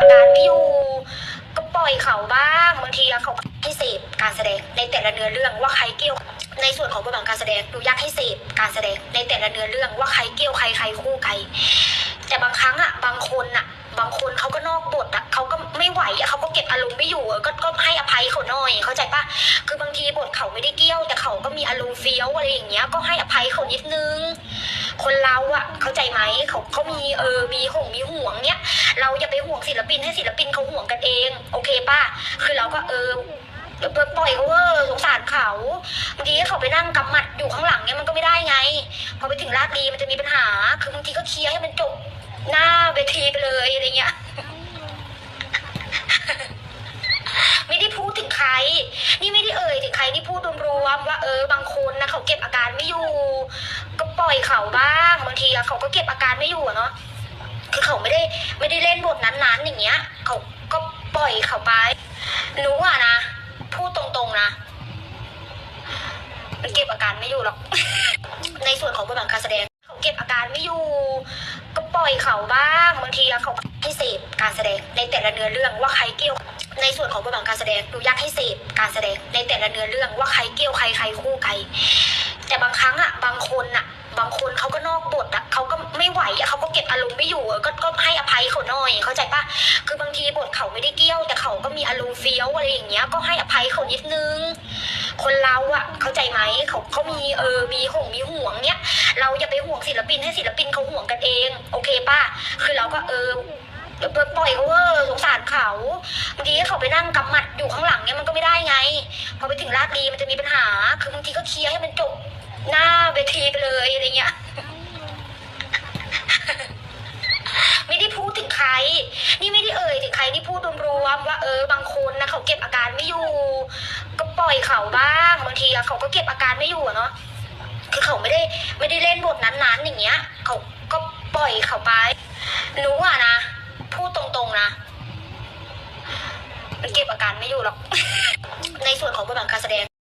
การไม่อยู่ ก็ปล่อยเขาบ้างบางทีเขาให้เสพการแสดงในแต่ละเนื้อเรื่องว่าใครเกี่ยว ในส่วนของบทบาทการแสดงหนูอยากให้เสพการแสดงในแต่ละเนื้อเรื่องว่าใครเกี่ยวใครใครคู่ใครแต่บางครั้งอะบางคนอะ บางคนเขาก็นอกบทอะเขาก็ไม่ไหวอะเขาก็เก็บอารมณ์ไม่อยู่อะก็ก็ให้อภัยเขาหน่อย เข้าใจปะคือบางทีบทเขาไม่ได้เกี่ยว แต่เขาก็มีอารมณ์เฟี้ยวอะไรอย่างเงี้ยก็ให้อภัยเขานิดนึง คนเราอะเข้าใจไหมเขาเขามีเออมีห่วงมีห่วงเนี้ยเราอย่าไปห่วงศิลปินให้ศิลปินเขาห่วงกันเอง โอเคป่ะคือเราก็เออปล่อยเขาเวอร์สงสารเขาบางทีเขาไปนั่งกำหมัดอยู่ข้างหลังเนี่ยมันก็ไม่ได้ไง พอไปถึงลาดดีมันจะมีปัญหา คือบางทีก็เคลียร์ให้มันจบหน้าเวทีไปเลยอะไรเงี้ยไม่ได้พูดถึงใคร นี่ไม่ได้เอ่ยถึงใครนี่พูดรวมๆว่าเออบางคนนะเขาเก็บอาการไม่อยู่ก็ ปล่อยเขาบ้างบางทีอะเขาก็เก็บอาการไม่อยู่อะเนาะคือเขาไม่ได้ไม่ได้เล่นบทนั้นๆอย่างเงี้ย เขาก็ปล่อยเขาไปหนูอะนะพูดตรงๆนะมันเก็บอาการไม่อยู่หรอก ในส่วนของบทบาทการแสดง เขาเก็บอาการไม่อยู่ ก็ปล่อยเขาบ้างบางทีเขาให้เสพการแสดงในแต่ละเนื้อเรื่องว่าใครเกี่ยว ในส่วนของบทบาทการแสดงหนูอยากให้เสพการแสดงในแต่ละเนื้อเรื่องว่าใครเกี่ยวใครใครคู่ใครแต่บางครั้งอะบางค ไม่ไหวอะเขาก็เก็บอารมณ์ไม่อยู่อะก็ก็ให้อภัยเขาหน่อย เข้าใจปะคือบางทีบทเขาไม่ได้เกี่ยว แต่เขาก็มีอารมณ์เฟี้ยวอะไรอย่างเงี้ย ก็ให้อภัยเขานิดนึง คนเราอะเข้าใจไหมเขาเขามีเออมีห่วงมีห่วงเนี้ยเราอย่าไปห่วงศิลปินให้ศิลปินเขาห่วงกันเอง โอเคปะคือเราก็เออปล่อยเขาเวอร์สงสารเขาบางทีเขาไปนั่งกำหมัดอยู่ข้างหลังเนี่ยมันก็ไม่ได้ไง พอไปถึงลาดดีมันจะมีปัญหา คือบางทีก็เคลียร์ให้มันจบหน้าเวทีไปเลยอะไรเงี้ย ไม่ได้พูดถึงใคร นี่ไม่ได้เอ่ยถึงใครนี่พูดรวมๆว่าเออบางคนนะเขาเก็บอาการไม่อยู่ ก็ปล่อยเขาบ้างบางทีเขาก็เก็บอาการไม่อยู่อะเนาะคือเขาไม่ได้ไม่ได้เล่นบทนั้นๆอย่างเงี้ย เขาก็ปล่อยเขาไปหนูอะนะพูดตรงๆนะมันเก็บอาการไม่อยู่หรอกในส่วนของบทบาทการแสดง